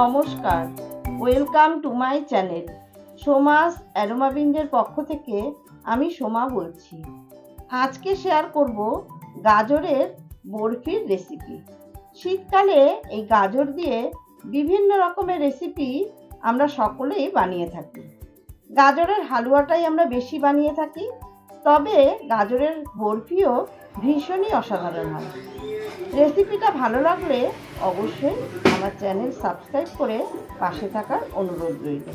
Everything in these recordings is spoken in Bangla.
নমস্কার। Welcome to my channel Soma's অ্যারোমাবিন্ডের পক্ষ থেকে আমি সোমা বলছি। আজকে শেয়ার করব গাজরের বরফির রেসিপি শীতকালে এই গাজর দিয়ে বিভিন্ন রকমের রেসিপি আমরা সকলেই বানিয়ে থাকি। গাজরের হালুয়াটাই আমরা বেশি বানিয়ে থাকি। তবে গাজরের বরফিও ভীষণই অসাধারণ হয়। রেসিপিটা ভালো লাগলে অবশ্যই আমার চ্যানেল সাবস্ক্রাইব করে পাশে থাকার অনুরোধ রইল।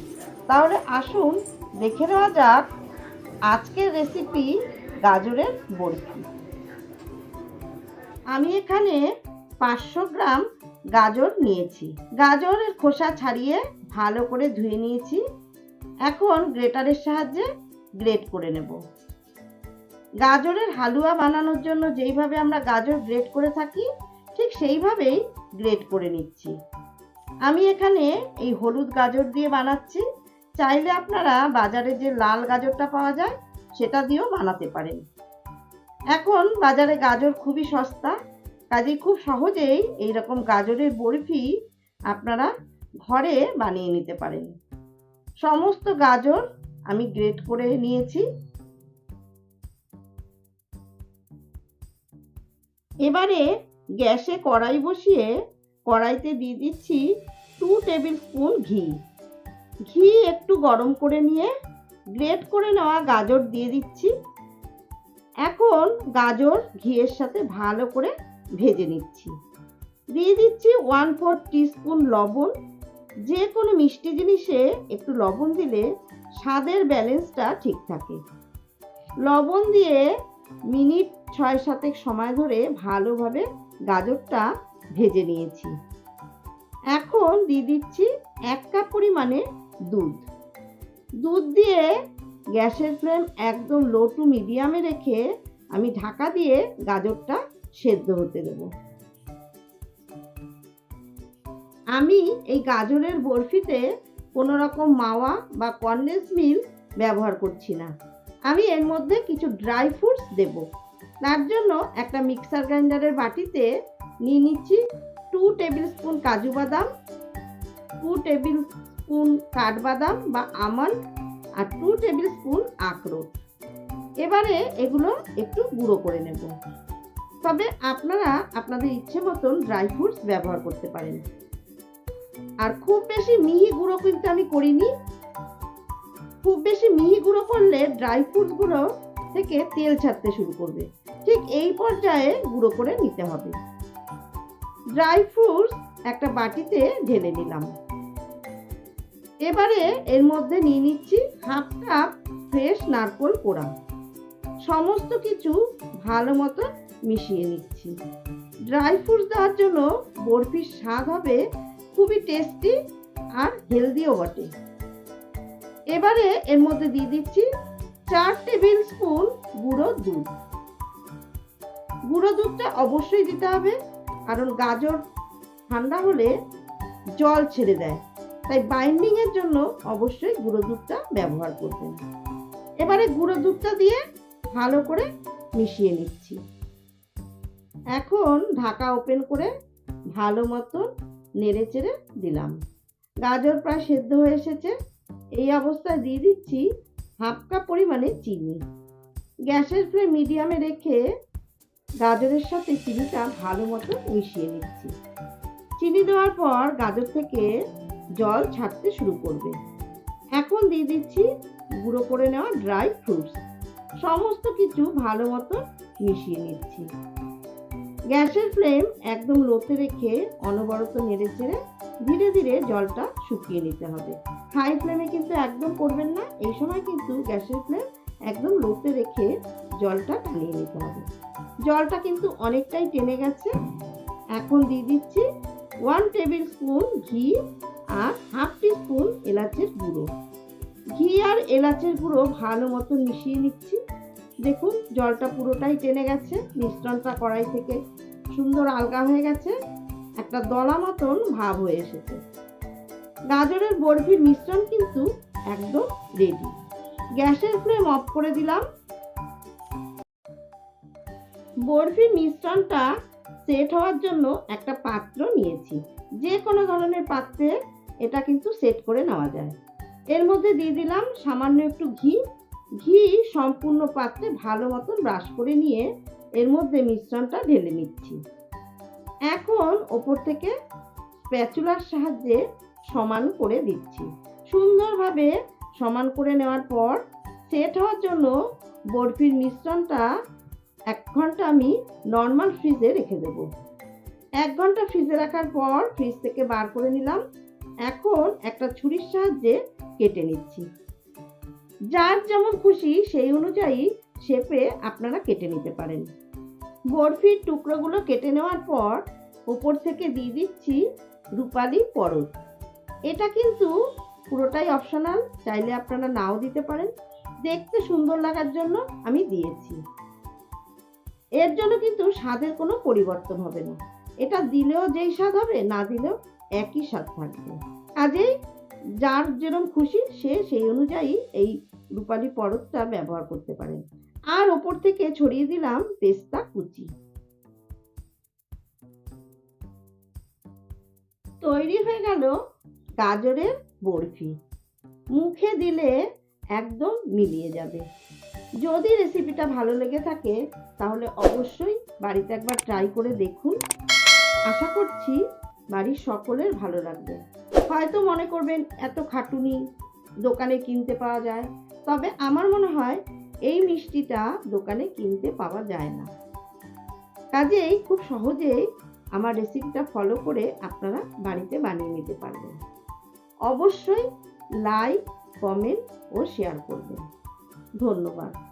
তাহলে আসুন, দেখে নেওয়া যাক আজকের রেসিপি গাজরের বরফি। আমি এখানে পাঁচশো গ্রাম গাজর নিয়েছি। গাজরের খোসা ছাড়িয়ে ভালো করে ধুয়ে নিয়েছি। এখন গ্রেটারের সাহায্যে গ্রেট করে নেব। গাজরের হালুয়া বানানোর জন্য যেইভাবে আমরা গাজর গ্রেট করে থাকি, ঠিক সেইভাবেই গ্রেট করে নিচ্ছি। আমি এখানে এই হলুদ গাজর দিয়ে বানাচ্ছি। চাইলে আপনারা বাজারে যে লাল গাজরটা পাওয়া যায়, সেটা দিয়েও বানাতে পারেন। এখন বাজারে গাজর খুবই সস্তা, কাজেই খুব সহজেই এই রকম গাজরের বরফি আপনারা ঘরে বানিয়ে নিতে পারেন। সমস্ত গাজর আমি গ্রেট করে নিয়েছি। এবারে গ্যাসে কড়াই বসিয়ে কড়াইতে দিয়ে দিচ্ছি টু টেবিল স্পুন ঘি। ঘি একটু গরম করে নিয়ে গ্রেট করে নেওয়া গাজর দিয়ে দিচ্ছি। এখন গাজর ঘিয়ের সাথে ভালো করে ভেজে নিচ্ছি। দিয়ে দিচ্ছি ওয়ান ফোর টিস্পুন লবণ। যে কোনো মিষ্টি জিনিসে একটু লবণ দিলে স্বাদের ব্যালেন্সটা ঠিক থাকে। লবণ দিয়ে মিনিট ছয় সাতেক সময় ধরে ভালোভাবে গাজরটা ভেজে নিয়েছি। এখন দিয়ে দিচ্ছি এক কাপ পরিমাণে দুধ। দুধ দিয়ে গ্যাসের ফ্লেম একদম লো টু মিডিয়ামে রেখে আমি ঢাকা দিয়ে গাজরটা সেদ্ধ হতে দেব। আমি এই গাজরের বরফিতে কোনো রকম মাওয়া বা কন্ডেন্স মিল্ক ব্যবহার করছি না। আমি এর মধ্যে কিছু ড্রাই ফ্রুটস দেব। তার জন্য একটা মিক্সার গ্রাইন্ডারের বাটিতে নিয়ে নিচ্ছি টু টেবিল স্পুন কাজু বাদাম টু টেবিল স্পুন কাঠবাদাম বা আমন্ড আর টু টেবিল স্পুন আখরোট। এবারে এগুলো একটু গুঁড়ো করে নেব। তবে আপনারা আপনাদের ইচ্ছে মতন ড্রাই ফ্রুটস ব্যবহার করতে পারেন। আর খুব বেশি মিহি গুঁড়ো কিন্তু আমি করিনি। খুব বেশি মিহি গুঁড়ো করলে ড্রাই ফ্রুটসগুলো থেকে তেল ছাড়তে শুরু করবে। ঠিক এই পর্যায়ে গুঁড়ো করে নিতে হবে। ড্রাই ফ্রুটস একটা বাটিতে ঢেলে নিলাম। এবারে এর মধ্যে নিয়ে নিচ্ছি হাফ কাপ ফ্রেশ নারকোল পোড়া সমস্ত কিছু ভালো মতো মিশিয়ে নিচ্ছি। ড্রাই ফ্রুটস দেওয়ার জন্য বরফির স্বাদ হবে খুবই টেস্টি আর হেলদিও বটে। এবারে এর মধ্যে দিয়ে দিচ্ছি চার টেবিল স্পুন গুঁড়ো দুধ। গুঁড়ো দুধটা অবশ্যই দিতে হবে, কারণ গাজর ঠান্ডা হলে জল ছেড়ে দেয়। তাই বাইন্ডিং এর জন্য অবশ্যই গুঁড়ো দুধটা ব্যবহার করবেন। এবারে গুঁড়ো দুধটা দিয়ে ভালো করে মিশিয়ে নিচ্ছি। এখন ঢাকা ওপেন করে ভালো মতো নেড়ে চেড়ে দিলাম। গাজর প্রায় সেদ্ধ হয়ে এসেছে। এই অবস্থায় দিয়ে দিচ্ছি হাফ কাপ পরিমাণে চিনি। গ্যাসের ফ্লেম মিডিয়ামে রেখে গাজরের সাথে চিনিটা ভালো মতো মিশিয়ে নিচ্ছি। চিনি দেওয়ার পর গাজর থেকে জল ছাড়তে শুরু করবে। এখন দিয়ে দিচ্ছি গুঁড়ো করে নেওয়া ড্রাই ফ্রুটস। সমস্ত কিছু ভালো মতো মিশিয়ে নিচ্ছি। গ্যাসের ফ্লেম একদম লোতে রেখে অনবরত নেড়ে চেড়ে ধীরে ধীরে জলটা শুকিয়ে নিতে হবে। হাই ফ্লেমে কিন্তু একদম করবেন না, এই সময় কিন্তু গ্যাসের ফ্লেম একদম লোতে রেখে জলটা টানিয়ে নিতে হবে। জলটা কিন্তু অনেকটাই টেনে গেছে। এখন দিয়ে দিচ্ছি ওয়ান টেবিল স্পুন ঘি আর হাফ টি স্পুন এলাচের গুঁড়ো। ঘি আর এলাচের গুঁড়ো ভালো মতো মিশিয়ে নিচ্ছি। দেখুন, জলটা পুরোটাই টেনে গেছে, মিশ্রণটা কড়াই থেকে। সুন্দর আলগা হয়ে গেছে। একটা দলা মতন ভাব হয়ে এসেছে। গাজরের বরফির মিশ্রণ কিন্তু একদম রেডি গ্যাসের ফ্লেম অফ করে দিলাম। বরফির মিশ্রণটা সেট হওয়ার জন্য একটা পাত্র নিয়েছি। যে কোনো ধরনের পাত্রে এটা কিন্তু সেট করে নেওয়া যায়। এর মধ্যে দিয়ে দিলাম সামান্য একটু ঘি। ঘি সম্পূর্ণ পাত্রে ভালো মতন ব্রাশ করে নিয়ে এর মধ্যে মিশ্রণটা ঢেলে নিচ্ছি। এখন ওপর থেকে স্প্যাচুলার সাহায্যে সমান করে দিচ্ছি। সুন্দরভাবে সমান করে নেওয়ার পর সেট হওয়ার জন্য বরফির মিশ্রণটা এক ঘণ্টা আমি নর্মাল ফ্রিজে রেখে দেব। এক ঘণ্টা ফ্রিজে রাখার পর ফ্রিজ থেকে বার করে নিলাম। এখন একটা ছুরির সাহায্যে কেটে নিচ্ছি। যার যেমন খুশি সেই অনুযায়ী শেপে আপনারা কেটে নিতে পারেন। বরফির টুকরোগুলো কেটে নেওয়ার পর উপর থেকে দিয়ে দিচ্ছি রূপালি পরত এটা কিন্তু পুরোটাই অপশনাল চাইলে আপনারা নাও দিতে পারেন। দেখতে সুন্দর লাগার জন্য আমি দিয়েছি। এর জন্য কিন্তু স্বাদের কোনো পরিবর্তন হবে না। এটা দিলেও যেই স্বাদ হবে, না দিলেও একই স্বাদ থাকবে। কাজেই যার যেরকম খুশি, সে সেই অনুযায়ী এই রূপালি পরতটা ব্যবহার করতে পারেন। আর ওপর থেকে ছড়িয়ে দিলাম পেস্তা কুচি। তৈরি হয়ে গেল গাজরের বরফি। মুখে দিলে একদম মিলিয়ে যাবে। যদি রেসিপিটা ভালো লেগে থাকে, তাহলে অবশ্যই বাড়িতে একবার ট্রাই করে দেখুন। আশা করছি বাড়ির সকলের ভালো লাগবে। হয়তো মনে করবেন, এত খাটুনি দোকানে কিনতে পাওয়া যায়। তবে আমার মনে হয় এই মিষ্টিটা দোকানে কিনতে পাওয়া যায় না। কাজেই খুব সহজেই আমার রেসিপিটা ফলো করে আপনারা বাড়িতে বানিয়ে নিতে পারবেন। অবশ্যই লাইক কমেন্ট ও শেয়ার করবেন। ধন্যবাদ।